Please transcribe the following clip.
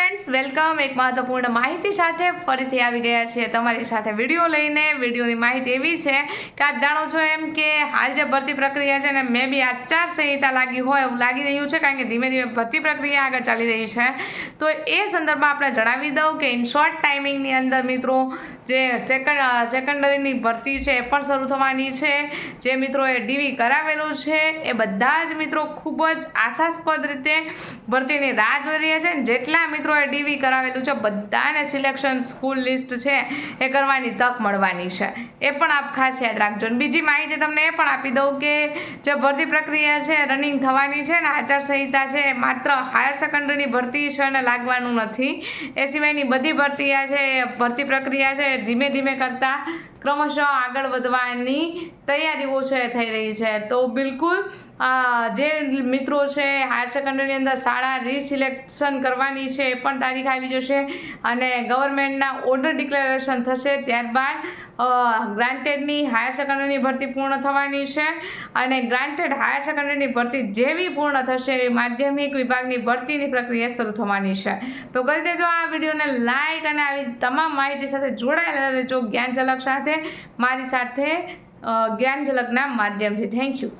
Friends welcome એક મહત્વપૂર્ણ માહિતી સાથે ફરીથી આવી ગયા છીએ તમારી સાથે વીડિયો લઈને. વિડીયોની માહિતી એવી છે કે આપ જાણો છો એમ કે હાલ જે ભરતી પ્રક્રિયા છે ને, મે બી આચાર સંહિતા લાગી હોય એવું લાગી રહ્યું છે કારણ કે ધીમે ધીમે ભરતી પ્રક્રિયા આગળ ચાલી રહી છે. તો એ સંદર્ભમાં આપણે જણાવી દઉં કે ઇન શોર્ટ ટાઈમિંગની અંદર મિત્રો, જે સેકન્ડ સેકન્ડરીની ભરતી છે એ પણ શરૂ થવાની છે. જે મિત્રોએ ડીવી કરાવેલું છે, એ બધા જ મિત્રો ખૂબ જ આશાસ્પદ રીતે ભરતીની રાહ જોઈ રહ્યા છે જેટલા જેટલા મિત્રોએ ડીવી કરાવેલું છે. બધાને સિલેક્શન સ્કૂલ લિસ્ટ છે. એ કરવાની તક મળવાની છે. એ પણ આપ ખાસ યાદ રાખજો. બીજી માહિતી તમને એ પણ આપી દઉં કે જે ભરતી પ્રક્રિયા છે રનિંગ થવાની છે ને આચારસંહિતા છે માત્ર હાયર સેકન્ડરીની ભરતી છે અને લાગવાનું નથી. એ સિવાયની બધી ભરતી છે ભરતી પ્રક્રિયા છે ધીમે ધીમે કરતાં ક્રમશઃ આગળ વધવાની તૈયારીઓ છે, થઈ રહી છે. તો બિલકુલ જે મિત્રો છે હાયર સેકન્ડરીની અંદર શાળા રિસિલેક્શન કરવાની છે, એ પણ તારીખ આવી જશે અને ગવર્મેન્ટના ઓર્ડર ડિક્લેરેશન થશે ત્યારબાદ ગ્રાન્ટેડની હાયર સેકન્ડરીની ભરતી પૂર્ણ થવાની છે અને ગ્રાન્ટેડ હાયર સેકન્ડરીની ભરતી જેવી પૂર્ણ થશે એવી માધ્યમિક વિભાગની ભરતીની પ્રક્રિયા શરૂ થવાની છે. તો કરી દેજો આ વિડીયોને લાઈક અને આવી તમામ માહિતી સાથે જોડાયેલા રહેજો. જ્ઞાન ઝલક સાથે, મારી સાથે જ્ઞાન ઝલકના માધ્યમથી. Thank you